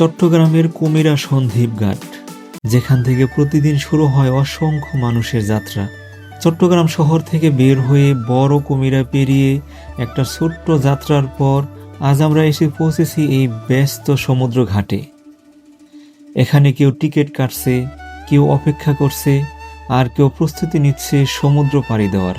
চট্টগ্রামের কুমিরা সন্দ্বীপ ঘাট, যেখান থেকে প্রতিদিন শুরু হয় অসংখ্য মানুষের যাত্রা। চট্টগ্রাম শহর থেকে বের হয়ে বড় কুমিরা পেরিয়ে একটা ছোট্ট যাত্রার পর আজ আমরা এসে পৌঁছেছি এই ব্যস্ত সমুদ্র ঘাটে। এখানে কেউ টিকিট কাটছে, কেউ অপেক্ষা করছে, আর কেউ প্রস্তুতি নিচ্ছে সমুদ্র পাড়ি দেওয়ার।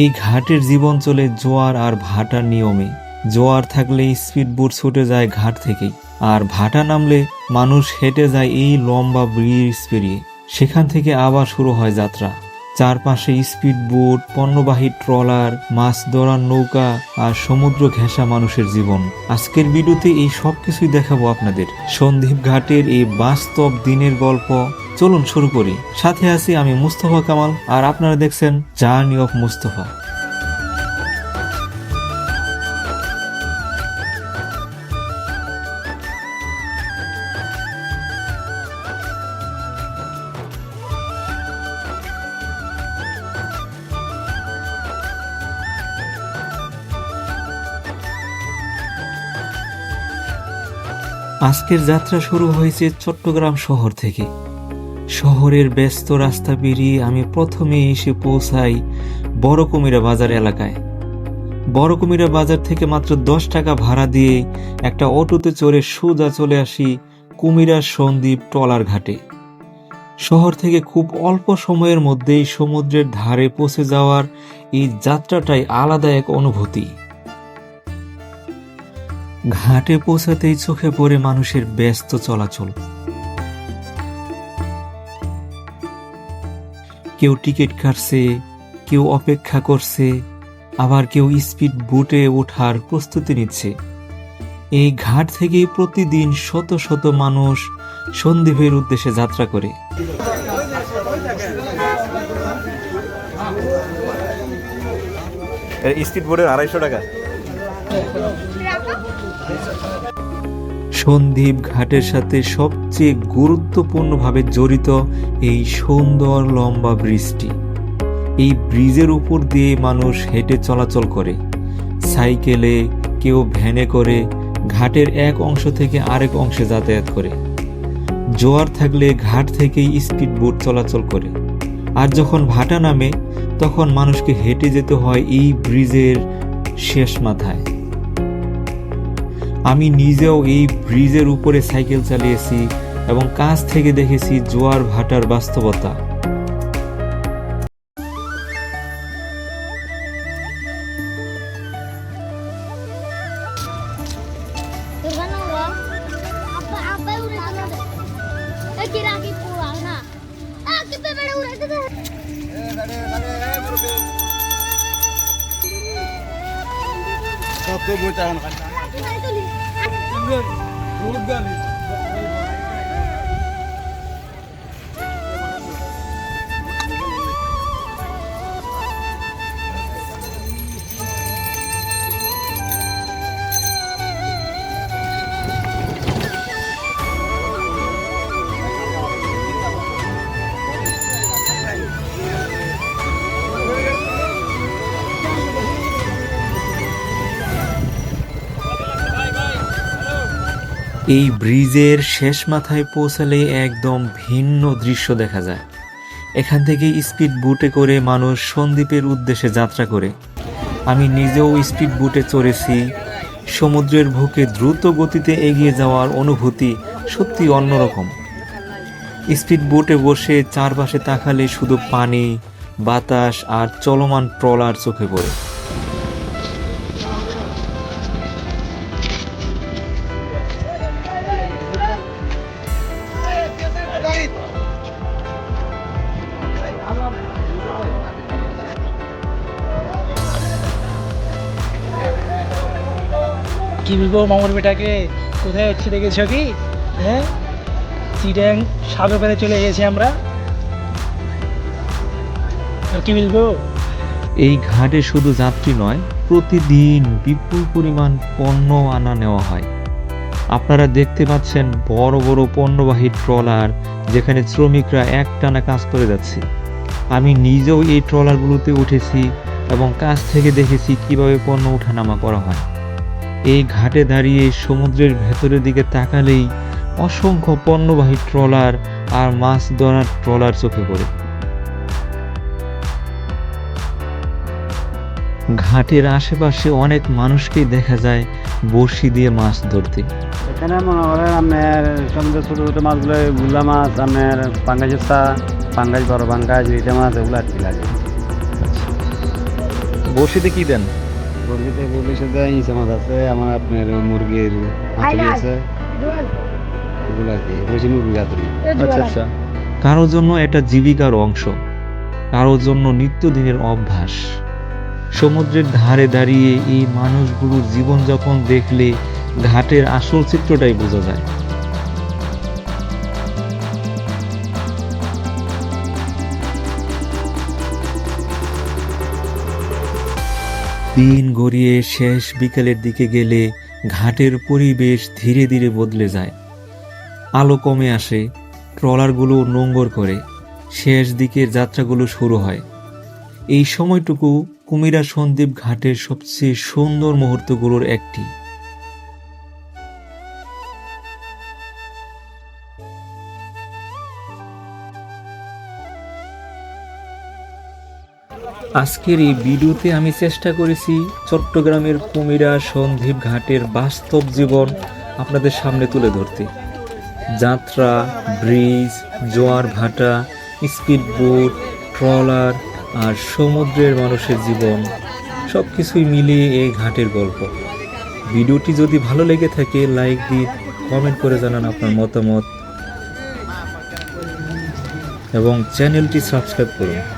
এই ঘাটের জীবন চলে জোয়ার আর ভাটার নিয়মে। জোয়ার থাকলে স্পিডবোট ছুটে যায় ঘাট থেকেই। আর ভাটা নামলে মানুষ হেঁটে যায় এই লম্বা ব্রিজ পেরিয়ে। সেখান থেকে আবার শুরু হয় যাত্রা। চারপাশে স্পিডবোট পণ্যবাহী ট্রলার, মাছ ধরার নৌকা আর সমুদ্র ঘেঁষা মানুষের জীবন। আজকের ভিডিওতে এই সব কিছুই দেখাবো আপনাদের। সন্দ্বীপ ঘাটের এই বাস্তব দিনের গল্প। চলুন শুরু করি। সাথে আছি আমি মুস্তফা কামাল, আর আপনারা দেখছেন জার্নি অফ মুস্তফা। আজকের যাত্রা শুরু হয়েছে চট্টগ্রাম শহর থেকে। শহরের ব্যস্ত রাস্তা পেরিয়ে আমি প্রথমে এসে পৌঁছাই বড় কুমিরা বাজার এলাকায়। বড় কুমিরা বাজার থেকে মাত্র দশ টাকা ভাড়া দিয়ে একটা অটোতে চড়ে সোজা চলে আসি কুমিরা সন্দ্বীপ ট্রলার ঘাটে। শহর থেকে খুব অল্প সময়ের মধ্যেই সমুদ্রের ধারে পৌঁছে যাওয়ার এই যাত্রাটাই আলাদা এক অনুভূতি। ঘাটে পৌঁছাতেই চোখে পড়ে মানুষের ব্যস্ত চলাচল। কেউ টিকিট কাটছে, কেউ অপেক্ষা করছে, আবার কেউ স্পিড বোটে ওঠার প্রস্তুতি নিচ্ছে। এই ঘাট থেকেই প্রতিদিন শত শত মানুষ সন্দ্বীপের উদ্দেশ্যে যাত্রা করে। স্পিড বোর্ডের আড়াইশো টাকা। সন্দ্বীপ ঘাটের সাথে সবচেয়ে গুরুত্বপূর্ণভাবে জড়িত এই সুন্দর লম্বা ব্রিজটি। এই ব্রিজের উপর দিয়ে মানুষ হেঁটে চলাচল করে। সাইকেলে, কেউ ভ্যানে করে, ঘাটের এক অংশ থেকে আরেক অংশে যাতায়াত করে। জোয়ার থাকলে ঘাট থেকেই স্পিড বোট চলাচল করে। আর যখন ভাটা নামে, তখন মানুষকে হেঁটে যেতে হয় এই ব্রিজের শেষ মাথায়। আমি নিজেও এই ব্রিজের উপরে সাইকেল চালিয়েছি এবং কাছ থেকে দেখেছি জোয়ার ভাটার বাস্তবতা Tergantung loh. Apa apa road road కానీ এই ব্রিজের শেষ মাথায় পৌঁছালে একদম ভিন্ন দৃশ্য দেখা যায়। এখান থেকে স্পিড বুটে করে মানুষ সন্দ্বীপের উদ্দেশ্যে যাত্রা করে। আমি নিজেও স্পিড বুটে চড়েছি। সমুদ্রের বুকে দ্রুত গতিতে এগিয়ে যাওয়ার অনুভূতি সত্যি অন্যরকম। স্পিড বোটে বসে চারপাশে তাকালে শুধু পানি, বাতাস আর চলমান ট্রলার চোখে পড়ে। কি বলব, মামুর বেটাকে? কোথায় হচ্ছে দেখেছ কি? হ্যাঁ? সিড্যাং সাগর চলে গেছি আমরা। কি বলব? এই ঘাটে শুধু যাত্রী নয়, প্রতিদিন বিপুল পরিমাণ পণ্য আনা নেওয়া হয়। আপনারা দেখতে পাচ্ছেন বড় বড় পণ্যবাহী ট্রলার, যেখানে শ্রমিকরা একটানা কাজ করে যাচ্ছে। আমি নিজেও এই ট্রলারগুলোতে উঠেছি এবং কাছ থেকে দেখেছি কীভাবে পণ্য ওঠানামা করা হয়। এই ঘাটে দাঁড়িয়ে সমুদ্রের ভেতরের দিকে তাকালেই অসংখ্য পণ্যবাহী ট্রলার আর মাছ ধরার ট্রলার চোখে পড়ে। ঘাটের আশেপাশে অনেক মানুষকেই দেখা যায় বড়শি দিয়ে মাছ ধরতে। এখানে মনে করেন আপনার সমুদ্রের ছোটো ছোটো মাছগুলো গুলা মাছ আপনার পাঙ্গাস পাঙ্গাস বড় পাঙ্গাস রিটা মাছ এগুলো আর কি লাগে। বসিতে কি দেন? মাছ আছে আমার আপনার মুরগির আছে। এগুলো আর কি। আচ্ছা। আচ্ছা কারোর জন্য এটা জীবিকার অংশ কারও জন্য নিত্যদিনের অভ্যাস। সমুদ্রের ধারে দাঁড়িয়ে এই মানুষগুলোর জীবনযাপন দেখলে ঘাটের আসল চিত্রটাই বোঝা যায়। দিন গড়িয়ে শেষ বিকেলের দিকে গেলে ঘাটের পরিবেশ ধীরে ধীরে বদলে যায়। আলো কমে আসে, ট্রলারগুলো নোঙ্গর করে, শেষ দিকের যাত্রাগুলো শুরু হয়। এই সময়টুকু কুমিরা সন্দ্বীপ ঘাটের সবচেয়ে সুন্দর মুহূর্তগুলোর একটি। আজকের এই ভিডিওতে আমি চেষ্টা করেছি চট্টগ্রামের কুমিরা সন্দ্বীপ ঘাটের বাস্তব জীবন আপনাদের সামনে তুলে ধরতে। যাত্রা, ব্রিজ, জোয়ার ভাটা স্পিড বোট ট্রলার আর সমুদ্রের মানুষের জীবন সব কিছুই মিলিয়ে এই ঘাটের গল্প। ভিডিওটি যদি ভালো লেগে থাকে, লাইক দিন কমেন্ট করে জানান আপনার মতামত। এবং চ্যানেলটি সাবস্ক্রাইব করুন।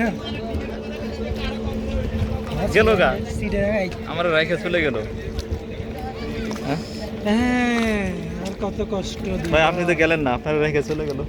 না গেল গা? সিটে আমার রাইখে চলে গেল। হ্যাঁ আর কত কষ্ট ভাই আপনি তো গেলেন না আপনার রেখে চলে গেল।